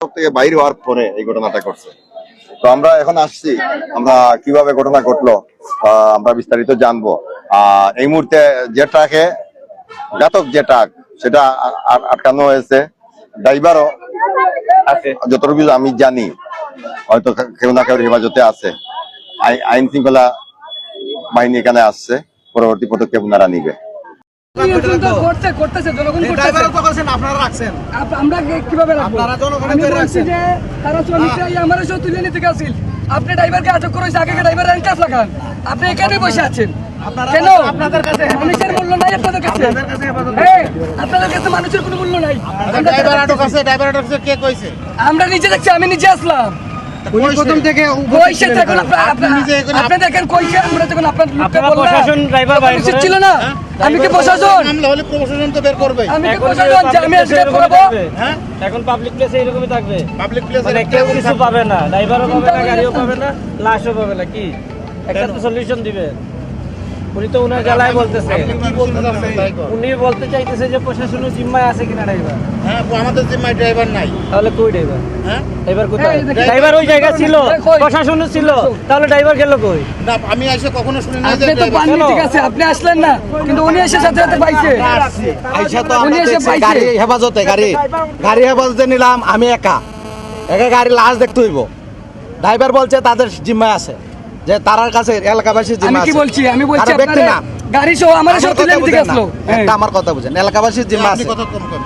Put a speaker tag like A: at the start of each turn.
A: থেকে বাইরে হওয়ার পরে এই ঘটনাটা করছে তো আমরা এখন আসছি আমরা কীভাবে ঘটনা ঘটলো আহ, আমরা বিস্তারিত জানব। আর এই মুহূর্তে যে ট্রাকে ঘাতক যে ট্রাক সেটা আটকানো হয়েছে। ড্রাইভারও আছে। যতটুকু আমি জানি হয়তো কেউ না কেউ হেফাজতে আছে। আই- আইন শৃঙ্খলা বাহিনী এখানে আসছে পরবর্তী পদক্ষেপ ওনারা নিবে।
B: আমরা কীভাবে রাখব?
C: আপনারা জনগণের
B: আমি
C: ধরে
B: বলছি
C: রাখছেন।
B: যে তারা শ্রমিকরা আমার এসে তুলে নিতে গেছিল আপনি ড্রাইভারকে আটক করেছে আগে ড্রাইভার লাগান। আপনি এখানে বসে আছেন। কেন?
C: আপনাদের কাছে
B: মানুষের মূল্য নাই আপনাদের কাছে।
C: কাছে
B: হ্যাঁ, মানুষের কোনো মূল্য নাই।
C: ড্রাইভার আটক আছে ড্রাইভার আটক কে কইছে?
B: আমরা নিজে দেখছি আমি নিজে আসলাম।
C: প্রথম থেকে
B: কইছে দেখুন আপনি
C: আপনি নিজে এখানে
B: আপনি দেখেন কইছে আমরা দেখুন আপনার মুখে বললাম
D: প্রশাসন driver বাইর
B: ছিল না। আমি কি প্রশাসন?
C: মামলা হলে প্রশাসন তো বের করবে
B: আমি কি
D: এখন
B: প্রশাসন? আমি আজকে করাবো?
C: হ্যাঁ।
D: এখন পাবলিক প্লেসে এরকমই থাকবে।
C: পাবলিক প্লেসে
D: মানে কেউ কিছু পাবে না। ড্রাইভারও পাবে না গাড়িও পাবে না লাশও পাবে না কি? একটা তো সলিউশন দিবে। উনি তো উনার জ্বালায় বলতেছে। উনি বলতে চাইতেছে যে প্রশাসনের জিম্মায় আছে কিনা ড্রাইভার?
C: হ্যাঁ আমাদের জিম্মায় ড্রাইভার নাই।
D: তাহলে কই ড্রাইভার?
C: হ্যাঁ?
D: ড্রাইভার কোথায়? ড্রাইভার ওই জায়গা ছিল প্রশাসনও ছিল তাহলে ড্রাইভার গেল কই?
C: না আমি এসে কখনো শুনি না যে
B: আপনি তো পাননি ঠিক আছে আপনি আসলেন না কিন্তু উনি এসে সাথে সাথে পাইছে।
E: আইসা তো
B: উনি এসে পাইছে।
E: গাড়ি হেফাজতে গাড়ি গাড়ি হেফাজতে নিলাম আমি একা। একা গাড়ি লাশ দেখতে হইব। ড্রাইভার বলছে তাদের জিম্মায় আছে। যে তারার কাছে এলাকাবাসীর
B: আমি কি বলছি? আমি বলছি
E: আরে
B: আপনারা
E: না।
B: গাড়ি সহ আমার
E: আমার
B: সাথে তুলে
E: কথা
B: নিতে
E: বুঝেন না।
B: গেছিল।
E: একটা আমার কথা বুঝেন। এলাকাবাসীর জিম্মা
C: আপনি
E: আছে।
C: কথা কম কম